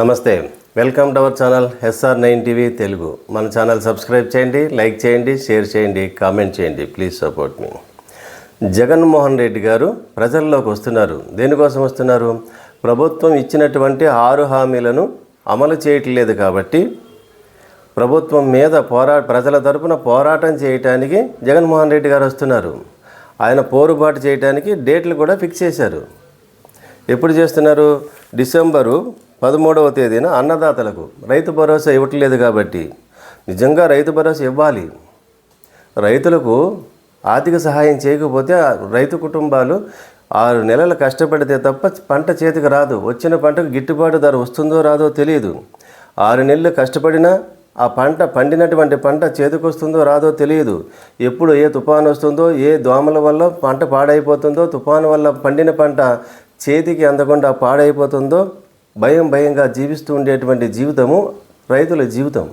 నమస్తే welcome to our channel SR nine TV Telugu. మన channel subscribe చేయండి like చేయండి షేర్ చేయండి కామెంట్ చేయండి ప్లీజ్ సపోర్ట్ మీ. జగన్మోహన్ రెడ్డి గారు ప్రజల్లోకి వస్తున్నారు. దేనికోసం వస్తున్నారు? ప్రభుత్వం ఇచ్చినటువంటి ఆరు హామీలను అమలు చేయట్లేదు కాబట్టి ప్రభుత్వం మీద పోరా ప్రజల తరపున పోరాటం చేయటానికి జగన్మోహన్ రెడ్డి గారు వస్తున్నారు. ఆయన పోరుబాటు చేయడానికి డేట్లు కూడా ఫిక్స్ చేశారు. ఎప్పుడు చేస్తున్నారు? డిసెంబరు పదమూడవ తేదీన అన్నదాతలకు రైతు భరోసా ఇవ్వట్లేదు కాబట్టి నిజంగా రైతు భరోసా ఇవ్వాలి. రైతులకు ఆర్థిక సహాయం చేయకపోతే రైతు కుటుంబాలు ఆరు నెలలు కష్టపడితే తప్ప పంట చేతికి రాదు. వచ్చిన పంటకు గిట్టుబాటు ధర వస్తుందో రాదో తెలియదు. ఆరు నెలలు కష్టపడినా ఆ పంట పండినటువంటి పంట చేతికొస్తుందో రాదో తెలియదు. ఎప్పుడు ఏ తుఫాను వస్తుందో ఏ దోమల వల్ల పంట పాడైపోతుందో తుఫాను వల్ల పండిన పంట చేతికి అందకుండా పాడైపోతుందో భయం భయంగా జీవిస్తూ ఉండేటువంటి జీవితము రైతుల జీవితం.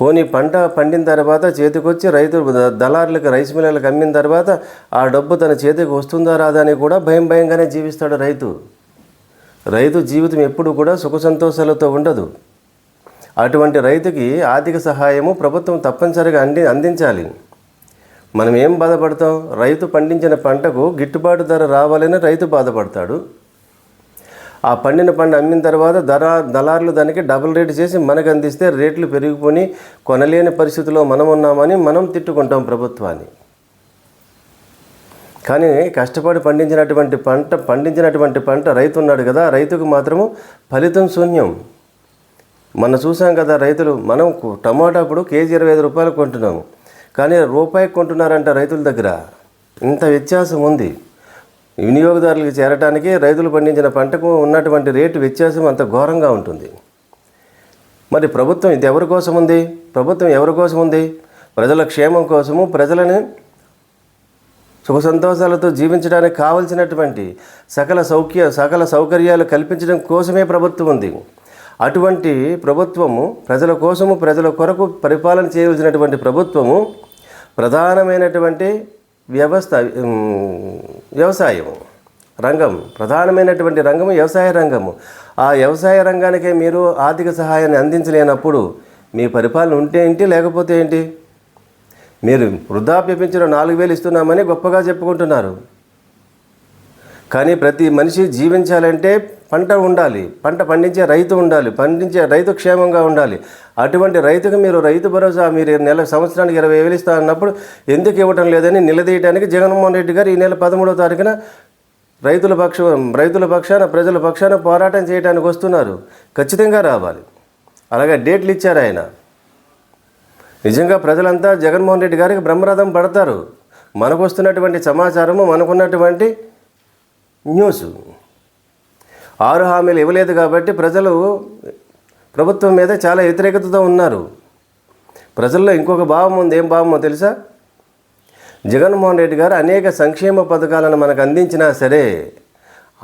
పోనీ పంట పండిన తర్వాత చేతికొచ్చి రైతు దళారులకు రైస్ మిల్లర్లకు అమ్మిన తర్వాత ఆ డబ్బు తన చేతికి వస్తుందా రాదా అని కూడా భయం భయంగానే జీవిస్తాడు రైతు. రైతు జీవితం ఎప్పుడు కూడా సుఖ సంతోషాలతో ఉండదు. అటువంటి రైతుకి ఆర్థిక సహాయము ప్రభుత్వం తప్పనిసరిగా అంది అందించాలి. మనం ఏం బాధపడతాం? రైతు పండించిన పంటకు గిట్టుబాటు ధర రావాలని రైతు బాధపడతాడు. ఆ పండిన పంట అమ్మిన తర్వాత ధర దళారులు దానికి డబుల్ రేట్ చేసి మనకు అందిస్తే రేట్లు పెరిగిపోయి కొనలేని పరిస్థితిలో మనం ఉన్నామని మనం తిట్టుకుంటాం ప్రభుత్వాన్ని. కానీ కష్టపడి పండించినటువంటి పంట పండించినటువంటి పంట రైతు ఉన్నాడు కదా రైతుకు మాత్రము ఫలితం శూన్యం. మన చూసాం కదా రైతులు మనం టమాటా ఇప్పుడు కేజీ ఇరవై ఐదు రూపాయలు కొంటున్నాము. కానీ రూపాయికి కొంటున్నారంట రైతుల దగ్గర. ఇంత వ్యత్యాసం ఉంది. వినియోగదారులకు చేరటానికి రైతులు పండించిన పంటకు ఉన్నటువంటి రేటు వ్యత్యాసం అంత ఘోరంగా ఉంటుంది. మరి ప్రభుత్వం ఇది ఎవరి కోసం ఉంది? ప్రభుత్వం ఎవరి కోసం ఉంది? ప్రజల క్షేమం కోసము ప్రజలని సుఖ సంతోషాలతో జీవించడానికి కావలసినటువంటి సకల సౌఖ్య సకల సౌకర్యాలు కల్పించడం కోసమే ప్రభుత్వం ఉంది. అటువంటి ప్రభుత్వము ప్రజల కోసము ప్రజల కొరకు పరిపాలన చేయవలసినటువంటి ప్రభుత్వము ప్రధానమైనటువంటి వ్యవస్థ వ్యవసాయం రంగం ప్రధానమైనటువంటి రంగము వ్యవసాయ రంగము. ఆ వ్యవసాయ రంగానికే మీరు ఆర్థిక సహాయాన్ని అందించలేనప్పుడు మీ పరిపాలన ఉంటే ఏంటి లేకపోతే ఏంటి? మీరు వృద్ధాప్య పెంచిన నాలుగు వేలు ఇస్తున్నామని గొప్పగా చెప్పుకుంటున్నారు. కానీ ప్రతి మనిషి జీవించాలంటే పంట ఉండాలి. పంట పండించే రైతు ఉండాలి. పండించే రైతు క్షేమంగా ఉండాలి. అటువంటి రైతుకు మీరు రైతు భరోసా మీరు నెల సంవత్సరానికి ఇరవై వేలు ఇస్తా అన్నప్పుడు ఎందుకు ఇవ్వటం లేదని నిలదీయడానికి జగన్మోహన్ రెడ్డి గారు ఈ నెల పదమూడవ తారీఖున రైతుల పక్ష రైతుల పక్షాన ప్రజల పక్షాన పోరాటం చేయడానికి వస్తున్నారు. ఖచ్చితంగా రావాలి. అలాగే డేట్లు ఇచ్చారు ఆయన. నిజంగా ప్రజలంతా జగన్మోహన్ రెడ్డి గారికి బ్రహ్మరథం పడతారు. మనకు వస్తున్నటువంటి సమాచారము మనకున్నటువంటి న్యూస్. ఆరు హామీలు ఇవ్వలేదు కాబట్టి ప్రజలు ప్రభుత్వం మీద చాలా వ్యతిరేకతతో ఉన్నారు. ప్రజల్లో ఇంకొక భావం ఉంది. ఏం భావమో తెలుసా? జగన్మోహన్ రెడ్డి గారు అనేక సంక్షేమ పథకాలను మనకు అందించినా సరే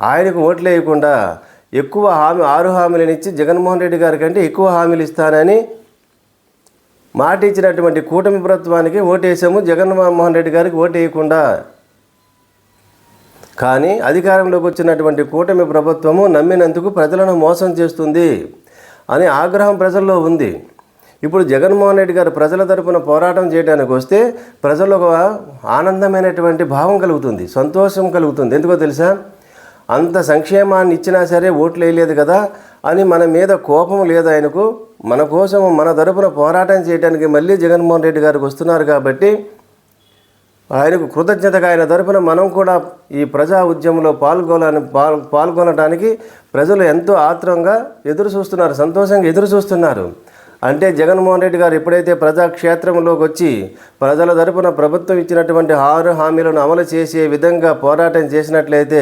ఆయనకు ఓట్లు వేయకుండా ఎక్కువ హామీ ఆరు హామీలను ఇచ్చి జగన్మోహన్ రెడ్డి గారి కంటే ఎక్కువ హామీలు ఇస్తానని మాట ఇచ్చినటువంటి కూటమి ప్రభుత్వానికి ఓటేసాము. జగన్మోహన్ రెడ్డి గారికి ఓటు వేయకుండా కానీ అధికారంలోకి వచ్చినటువంటి కూటమి ప్రభుత్వము నమ్మినందుకు ప్రజలను మోసం చేస్తుంది అని ఆగ్రహం ప్రజల్లో ఉంది. ఇప్పుడు జగన్మోహన్ రెడ్డి గారు ప్రజల తరపున పోరాటం చేయడానికి వస్తే ప్రజలు ఒక ఆనందమైనటువంటి భావం కలుగుతుంది సంతోషం కలుగుతుంది. ఎందుకో తెలుసా? అంత సంక్షేమాన్ని ఇచ్చినా సరే ఓట్లు వేయలేదు కదా అని మన మీద కోపం లేదు ఆయనకు. మన కోసం మన తరపున పోరాటం చేయడానికి మళ్ళీ జగన్మోహన్ రెడ్డి గారికి వస్తున్నారు కాబట్టి ఆయనకు కృతజ్ఞతగా ఆయన తరపున మనం కూడా ఈ ప్రజా ఉద్యమంలో పాల్గొనాలని పాల్ పాల్గొనడానికి ప్రజలు ఎంతో ఆత్రంగా ఎదురు చూస్తున్నారు సంతోషంగా ఎదురు చూస్తున్నారు. అంటే జగన్మోహన్ రెడ్డి గారు ఎప్పుడైతే ప్రజాక్షేత్రంలోకి వచ్చి ప్రజల తరపున ప్రభుత్వం ఇచ్చినటువంటి ఆరు హామీలను అమలు చేసే విధంగా పోరాటం చేసినట్లయితే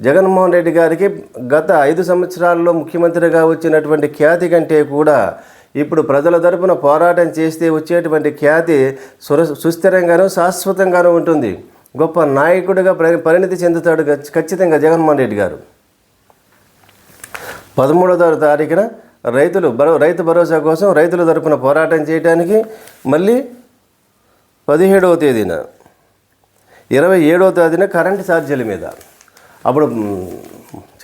జగన్మోహన్ రెడ్డి గారికి గత ఐదు సంవత్సరాల్లో ముఖ్యమంత్రిగా వచ్చినటువంటి ఖ్యాతి కంటే కూడా ఇప్పుడు ప్రజల తరపున పోరాటం చేస్తే వచ్చేటువంటి ఖ్యాతి సుర సుస్థిరంగాను శాశ్వతంగాను ఉంటుంది. గొప్ప నాయకుడిగా పరిణితి చెందుతాడు ఖచ్చితంగా జగన్మోహన్ రెడ్డి గారు. పదమూడవ తారీఖున రైతులు బరో రైతు భరోసా కోసం రైతుల తరపున పోరాటం చేయడానికి మళ్ళీ పదిహేడవ తేదీన ఇరవై ఏడవ తేదీన కరెంటు ఛార్జీల మీద. అప్పుడు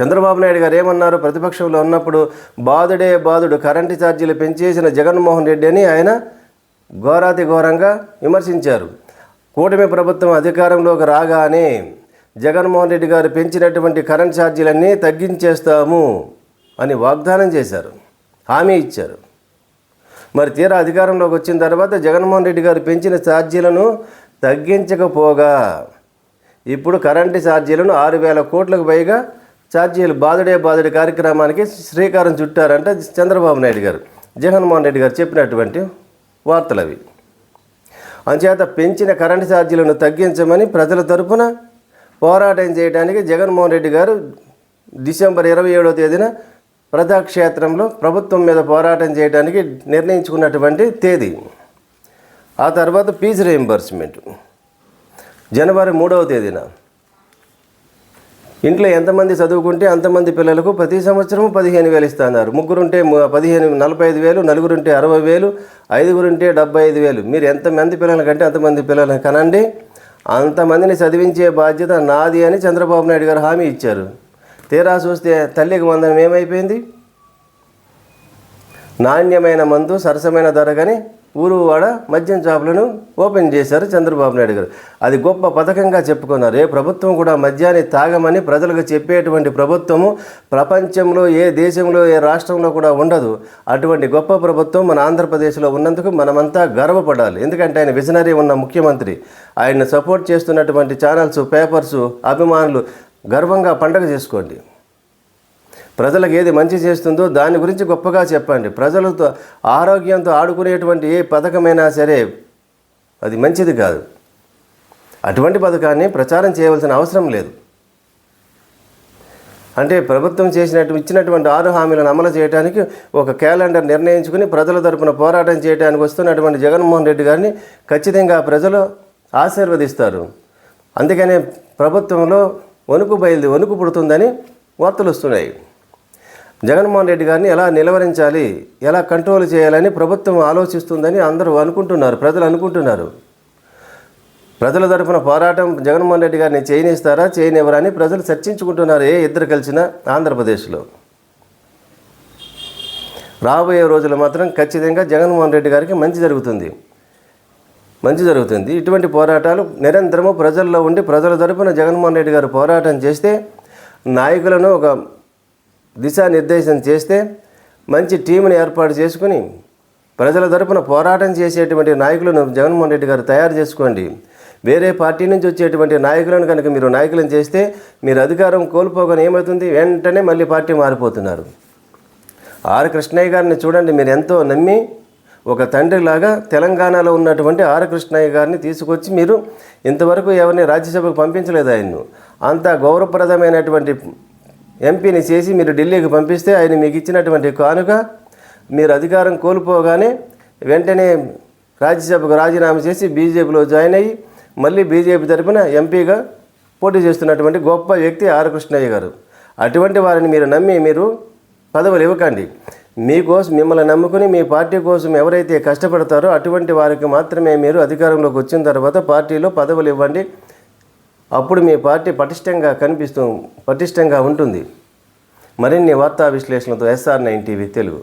చంద్రబాబు నాయుడు గారు ఏమన్నారు? ప్రతిపక్షంలో ఉన్నప్పుడు బాధుడే బాధుడు కరెంటు ఛార్జీలు పెంచేసిన జగన్మోహన్ రెడ్డి అని ఆయన ఘోరాతి ఘోరంగా విమర్శించారు. కూటమి ప్రభుత్వం అధికారంలోకి రాగానే జగన్మోహన్ రెడ్డి గారు పెంచినటువంటి కరెంట్ ఛార్జీలన్నీ తగ్గించేస్తాము అని వాగ్దానం చేశారు. హామీ ఇచ్చారు. మరి తీరా అధికారంలోకి వచ్చిన తర్వాత జగన్మోహన్ రెడ్డి గారు పెంచిన ఛార్జీలను తగ్గించకపోగా ఇప్పుడు కరెంటు ఛార్జీలను ఆరు వేల కోట్లకు పైగా ఛార్జీలు బాధుడే బాధుడి కార్యక్రమానికి శ్రీకారం చుట్టారంట చంద్రబాబు నాయుడు గారు. జగన్మోహన్ రెడ్డి గారు చెప్పినటువంటి వార్తలు అవి. అంచేత పెంచిన కరెంటు ఛార్జీలను తగ్గించమని ప్రజల తరపున పోరాటం చేయడానికి జగన్మోహన్ రెడ్డి గారు డిసెంబర్ ఇరవై ఏడవ తేదీన ప్రజాక్షేత్రంలో ప్రభుత్వం మీద పోరాటం చేయడానికి నిర్ణయించుకున్నటువంటి తేదీ. ఆ తర్వాత ఫీజు రీయింబర్స్మెంట్ జనవరి మూడవ తేదీన ఇంట్లో ఎంతమంది చదువుకుంటే అంతమంది పిల్లలకు ప్రతి సంవత్సరం పదిహేను వేలు ఇస్తున్నారు ముగ్గురుంటే పదిహేను నలభై ఐదు వేలు నలుగురుంటే అరవై వేలు ఐదుగురుంటే డెబ్బై ఐదు వేలు. మీరు ఎంతమంది పిల్లలు కంటే అంతమంది పిల్లలను కనండి. అంతమందిని చదివించే బాధ్యత నాది అని చంద్రబాబు నాయుడు గారు హామీ ఇచ్చారు. తీరా చూస్తే తల్లికి వందనం ఏమైపోయింది? నాణ్యమైన మందు సరసమైన ధర కానీ ఊరువాడ మద్యం షాపులను ఓపెన్ చేశారు చంద్రబాబు నాయుడు గారు. అది గొప్ప పథకంగా చెప్పుకున్నారు. ఏ ప్రభుత్వం కూడా మద్యాన్ని తాగమని ప్రజలకు చెప్పేటువంటి ప్రభుత్వము ప్రపంచంలో ఏ దేశంలో ఏ రాష్ట్రంలో కూడా ఉండదు. అటువంటి గొప్ప ప్రభుత్వం మన ఆంధ్రప్రదేశ్లో ఉన్నందుకు మనమంతా గర్వపడాలి. ఎందుకంటే ఆయన విజనరీ ఉన్న ముఖ్యమంత్రి. ఆయన్ని సపోర్ట్ చేస్తున్నటువంటి ఛానల్స్ పేపర్స్ అభిమానులు గర్వంగా పండగ చేసుకోండి. ప్రజలకు ఏది మంచి చేస్తుందో దాని గురించి గొప్పగా చెప్పండి. ప్రజలతో ఆరోగ్యంతో ఆడుకునేటువంటి ఏ పథకమైనా సరే అది మంచిది కాదు. అటువంటి పథకాన్ని ప్రచారం చేయవలసిన అవసరం లేదు. అంటే ప్రభుత్వం చేసినట్టు ఇచ్చినటువంటి ఆరు హామీలను అమలు చేయడానికి ఒక క్యాలెండర్ నిర్ణయించుకుని ప్రజల తరపున పోరాటం చేయడానికి వస్తున్నటువంటి జగన్మోహన్ రెడ్డి గారిని ఖచ్చితంగా ప్రజలు ఆశీర్వదిస్తారు. అందుకనే ప్రభుత్వంలో వణుకు బయలుది వణుకు పుడుతుందని వార్తలు వస్తున్నాయి. జగన్మోహన్ రెడ్డి గారిని ఎలా నిలవరించాలి ఎలా కంట్రోల్ చేయాలని ప్రభుత్వం ఆలోచిస్తుందని అందరూ అనుకుంటున్నారు ప్రజలు అనుకుంటున్నారు. ప్రజల తరపున పోరాటం జగన్మోహన్ రెడ్డి గారిని చేయనిస్తారా చేయనివ్వరా అని ప్రజలు చర్చించుకుంటున్నారు ఏ ఇద్దరు కలిసిన ఆంధ్రప్రదేశ్లో. రాబోయే రోజులు మాత్రం ఖచ్చితంగా జగన్మోహన్ రెడ్డి గారికి మంచి జరుగుతుంది. మంచి జరుగుతుంది. ఇటువంటి పోరాటాలు నిరంతరము ప్రజల్లో ఉండి ప్రజల తరపున జగన్మోహన్ రెడ్డి గారు పోరాటం చేస్తే నాయకులను ఒక దిశానిర్దేశం చేస్తే మంచి టీంని ఏర్పాటు చేసుకుని ప్రజల తరపున పోరాటం చేసేటువంటి నాయకులను జగన్మోహన్ రెడ్డి గారు తయారు చేసుకోండి. వేరే పార్టీ నుంచి వచ్చేటువంటి నాయకులను కనుక మీరు నాయకులను చేస్తే మీరు అధికారం కోల్పోగానే ఏమవుతుంది? వెంటనే మళ్ళీ పార్టీ మారిపోతున్నారు. ఆర్ కృష్ణయ్య గారిని చూడండి మీరు ఎంతో నమ్మి ఒక తండ్రిలాగా తెలంగాణలో ఉన్నటువంటి ఆర్ కృష్ణయ్య గారిని తీసుకొచ్చి మీరు ఇంతవరకు ఎవరిని రాజ్యసభకు పంపించలేదు ఆయన్ను. అంత గౌరవప్రదమైనటువంటి ఎంపీని చేసి మీరు ఢిల్లీకి పంపిస్తే ఆయన మీకు ఇచ్చినటువంటి కానుక మీరు అధికారం కోల్పోగానే వెంటనే రాజ్యసభకు రాజీనామా చేసి బీజేపీలో జాయిన్ అయ్యి మళ్ళీ బీజేపీ తరపున ఎంపీగా పోటీ చేస్తున్నటువంటి గొప్ప వ్యక్తి ఆర్ కృష్ణయ్య గారు. అటువంటి వారిని మీరు నమ్మి మీరు పదవులు ఇవ్వకండి. మీకోసం మిమ్మల్ని నమ్ముకుని మీ పార్టీ కోసం ఎవరైతే కష్టపడతారో అటువంటి వారికి మాత్రమే మీరు అధికారంలోకి వచ్చిన తర్వాత పార్టీలో పదవులు ఇవ్వండి. అప్పుడు మీ పార్టీ పటిష్టంగా కనిపిస్తూ పటిష్టంగా ఉంటుంది. మరిన్ని వార్తా విశ్లేషణలతో ఎస్ఆర్ నైన్ టీవీ తెలుగు.